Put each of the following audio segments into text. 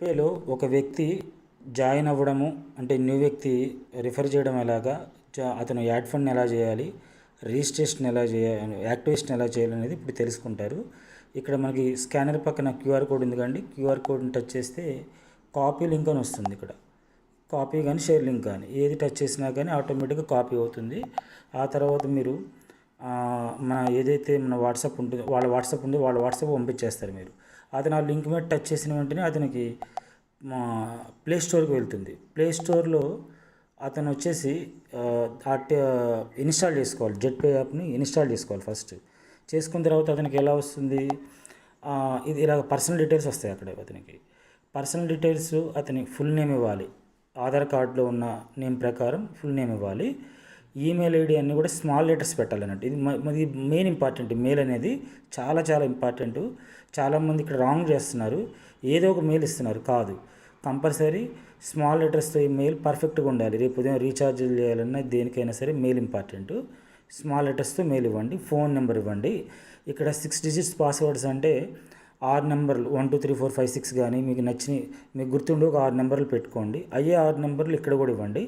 పేలో ఒక వ్యక్తి జాయిన్ అవ్వడము అంటే న్యూ వ్యక్తి రిఫర్ చేయడం ఎలాగా? అతను యాడ్ ఫండ్ ఎలా చేయాలి? రిజిస్ట్రేషన్ ఎలా చేయాలి? యాక్టివేషన్ ఎలా చేయాలి అనేది ఇప్పుడు తెలుసుకుంటారు. ఇక్కడ మనకి స్కానర్ పక్కన క్యూఆర్ కోడ్ ఉంది కండి క్యూఆర్ కోడ్ని టచ్ చేస్తే కాపీ లింక్ అని వస్తుంది ఇక్కడ. కాపీ కానీ షేర్ లింక్ కానీ. ఏది టచ్ చేసినా కానీ ఆటోమేటిక్గా కాపీ అవుతుంది. ఆ తర్వాత మీరు మన ఏదైతే మన వాట్సాప్ ఉంటుందో వాళ్ళ వాట్సాప్ ఉందో వాళ్ళ వాట్సాప్ పంపించేస్తారు మీరు. అతను ఆ లింక్ మీద టచ్ చేసిన వెంటనే అతనికి మా ప్లే స్టోర్కి వెళ్తుంది. ప్లే స్టోర్లో అతను వచ్చేసి ఇన్స్టాల్ చేసుకోవాలి. జెట్ పే యాప్ని ఇన్స్టాల్ చేసుకోవాలి ఫస్ట్. చేసుకున్న తర్వాత అతనికి ఎలా వస్తుంది? ఇది ఇలా పర్సనల్ డీటెయిల్స్ వస్తాయి అక్కడ అతనికి. పర్సనల్ డీటెయిల్స్ అతని ఫుల్ నేమ్ ఇవ్వాలి. ఆధార్ కార్డులో ఉన్న నేమ్ ప్రకారం ఫుల్ నేమ్ ఇవ్వాలి. ఈమెయిల్ ఐడి అన్నీ కూడా స్మాల్ లెటర్స్ పెట్టాలన్నట్టు. ఇది మ- ఇది మెయిన్ ఇంపార్టెంట్ మెయిల్ అనేది చాలా చాలా ఇంపార్టెంట్ చాలామంది ఇక్కడ రాంగ్ చేస్తున్నారు. ఏదో ఒక మెయిల్ ఇస్తున్నారు. కాదు. కంపల్సరీ స్మాల్ లెటర్స్తో ఈ మెయిల్ పర్ఫెక్ట్గా ఉండాలి. రేపు ఉదయం రీఛార్జ్ చేయాలన్నా దేనికైనా సరే మెయిల్ ఇంపార్టెంట్ స్మాల్ లెటర్స్తో మెయిల్ ఇవ్వండి. ఫోన్ నెంబర్ ఇవ్వండి. ఇక్కడ సిక్స్ డిజిట్స్ పాస్వర్డ్స్ అంటే ఆరు నెంబర్లు one two three four five six కానీ మీకు నచ్చిన మీకు గుర్తుండే ఒక ఆరు నెంబర్లు పెట్టుకోండి. అయ్యే ఆరు నెంబర్లు ఇక్కడ కూడా ఇవ్వండి.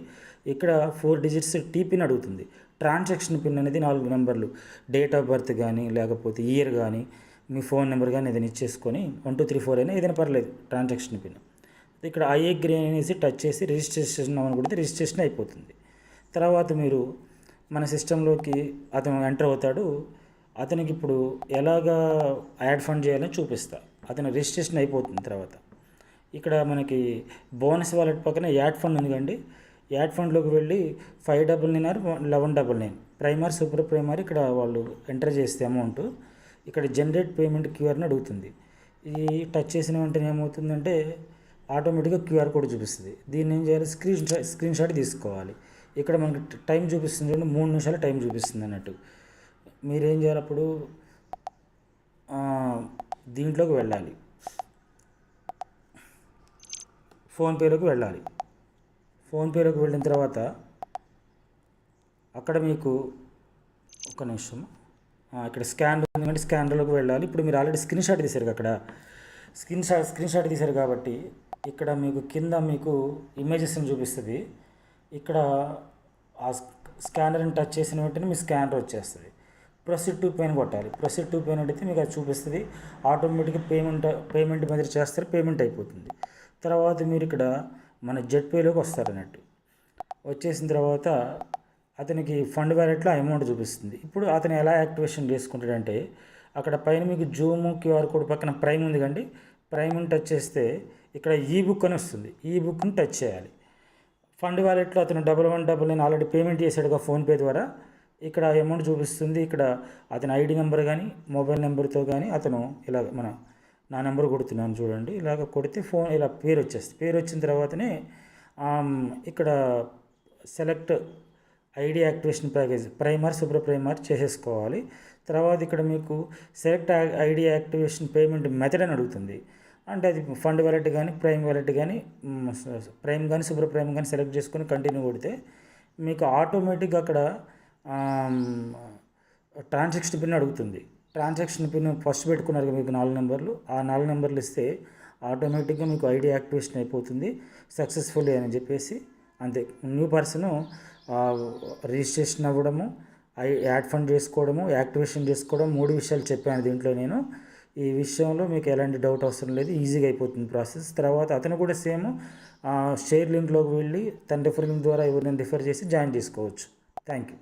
ఇక్కడ ఫోర్ డిజిట్స్ టీ పిన్ అడుగుతుంది. ట్రాన్సాక్షన్ పిన్ అనేది నాలుగు నెంబర్లు. డేట్ ఆఫ్ బర్త్ కానీ లేకపోతే ఇయర్ కానీ మీ ఫోన్ నెంబర్ కానీ ఏదైనా ఇచ్చేసుకొని వన్ టూ త్రీ ఫోర్ అయినా ఏదైనా పర్లేదు ట్రాన్సాక్షన్ పిన్ ఇక్కడ ఐ అగ్రీ అనేసి టచ్ చేసి రిజిస్ట్రేషన్ అవ్వని కొడితే రిజిస్ట్రేషన్ అయిపోతుంది. తర్వాత మీరు మన సిస్టంలోకి అతను ఎంటర్ అవుతాడు. అతనికి ఇప్పుడు ఎలాగా యాడ్ ఫండ్ చేయాలని చూపిస్తా. అతను రిజిస్ట్రేషన్ అయిపోతుంది తర్వాత. ఇక్కడ మనకి బోనస్ వాలెట్ పక్కన యాడ్ ఫండ్ ఉంది కండి యాడ్ ఫండ్లోకి వెళ్ళి five double nine or eleven double nine. Primer super primer ఇక్కడ వాళ్ళు ఎంటర్ చేస్తే అమౌంట్. ఇక్కడ జనరేట్ పేమెంట్ క్యూఆర్ని అడుగుతుంది. ఈ టచ్ చేసిన వెంటనే ఏమవుతుందంటే ఆటోమేటిక్గా క్యూఆర్ కోడ్ చూపిస్తుంది. దీన్ని ఏం చేయాలి? స్క్రీన్ స్క్రీన్ షాట్ తీసుకోవాలి. ఇక్కడ మనకి టైం చూపిస్తుంది చూడండి మూడు నిమిషాలు టైం చూపిస్తుంది అన్నట్టు. మీరేం చేయాలి అప్పుడు దీంట్లోకి వెళ్ళాలి. ఫోన్పేలోకి వెళ్ళాలి. ఫోన్పేలోకి వెళ్ళిన తర్వాత అక్కడ మీకు ఒక నిమిషం. ఇక్కడ స్కాన్ ఎందుకంటే స్కానర్లోకి వెళ్ళాలి. ఇప్పుడు మీరు ఆల్రెడీ స్క్రీన్ షాట్ తీశారు అక్కడ. స్క్రీన్ షాట్ స్క్రీన్ షాట్ తీశారు కాబట్టి ఇక్కడ మీకు కింద మీకు ఇమేజెస్ని చూపిస్తుంది. ఇక్కడ ఆ స్కానర్ని టచ్ చేసిన వెంటనే మీ స్కానర్ వచ్చేస్తుంది. ప్రొసీడ్ టు పేన్ కొట్టాలి. ప్రొసీడ్ టు పేన్ అయితే మీకు అది చూపిస్తుంది. ఆటోమేటిక్గా పేమెంట్ పేమెంట్ మీద చేస్తారు పేమెంట్ అయిపోతుంది. తర్వాత మీరు ఇక్కడ మన జెట్ పేలోకి వస్తారు అన్నట్టు. వచ్చేసిన తర్వాత అతనికి ఫండ్ వ్యాలెట్లో అమౌంట్ చూపిస్తుంది. ఇప్పుడు అతను ఎలా యాక్టివేషన్ చేసుకుంటాడంటే అక్కడ పైన మీకు జూమ్ క్యూఆర్ కోడ్ పక్కన ప్రైమ్ ఉంది కండి. ప్రైమ్ని టచ్ చేస్తే ఇక్కడ ఈ బుక్ అని వస్తుంది. ఈ బుక్ని టచ్ చేయాలి. ఫండ్ వ్యాలెట్లో అతను double one double nine already payment చేశాడుగా PhonePe ద్వారా. ఇక్కడ అమౌంట్ చూపిస్తుంది. ఇక్కడ అతని ఐడి నెంబర్ కానీ మొబైల్ నెంబర్తో కానీ అతను ఇలా మన నా నెంబర్ కొడుతున్నాను చూడండి. ఇలాగ కొడితే ఫోన్ ఇలా పేరు వచ్చేస్తుంది. పేరు వచ్చిన తర్వాతనే ఇక్కడ select ID activation package primer super primer చేసేసుకోవాలి. తర్వాత ఇక్కడ మీకు select ID activation payment method అని అడుగుతుంది. అంటే అది ఫండ్ వ్యాలెట్ కానీ ప్రైమ్ వ్యాలెట్ కానీ ప్రైమ్ కానీ సూపర్ ప్రైమ్ కానీ సెలెక్ట్ చేసుకొని కంటిన్యూ కొడితే మీకు ఆటోమేటిక్గా అక్కడ ట్రాన్సాక్షన్ పిన్ అడుగుతుంది. ట్రాన్సాక్షన్ పిన్ ఫస్ట్ పెట్టుకున్నారు మీకు నాలుగు నెంబర్లు. ఆ నాలుగు నెంబర్లు ఇస్తే ఆటోమేటిక్గా మీకు ఐడి యాక్టివేషన్ అయిపోతుంది. సక్సెస్ఫుల్లీ అని చెప్పేసి అంతే. న్యూ పర్సన్ రిజిస్ట్రేషన్ అవ్వడము ఐ యాడ్ ఫండ్ చేసుకోవడము యాక్టివేషన్ చేసుకోవడం మూడు విషయాలు చెప్పాను దీంట్లో నేను. ఈ విషయంలో మీకు ఎలాంటి డౌట్ అవసరం లేదు. ఈజీగా అయిపోతుంది ప్రాసెస్. తర్వాత అతను కూడా సేమ్ షేర్ లింక్లోకి వెళ్ళి తన రిఫర్ లింక్ ద్వారా ఎవరిని రిఫర్ చేసి జాయిన్ చేసుకోవచ్చు. Thank you.